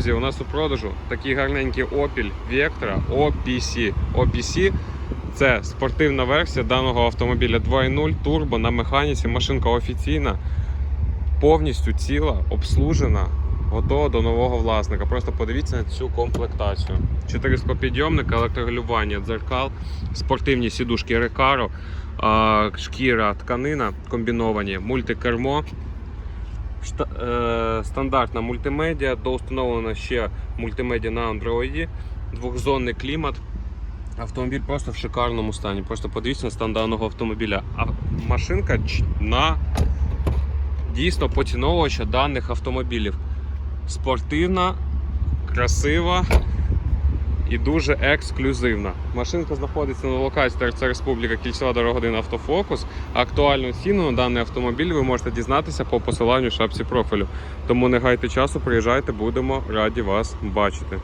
Друзі, у нас у продажу такий гарненький Opel Vectra OPC. OPC це спортивна версія даного автомобіля 2.0 турбо на механіці. Машинка офіційна, повністю ціла, обслужена, готова до нового власника. Просто подивіться на цю комплектацію. 4 склопідйомника, електрорегулювання, дзеркал, спортивні сідушки Recaro, шкіра, тканина комбіновані, мультикермо. Е, стандартна мультимедіа, доустановлена ще мультимедіа на Android, двохзонний клімат. Автомобіль просто в шикарному стані. Просто подивіться на стан даного автомобіля. А машинка на дійсно поціновувача даних автомобілів. Спортивна, красива і дуже ексклюзивна. Машинка знаходиться на локації ТРЦ Республіка Кільцева дорогодин Автофокус. Актуальну ціну на даний автомобіль ви можете дізнатися по посиланню шапці профілю. Тому не гайте часу, приїжджайте, будемо раді вас бачити.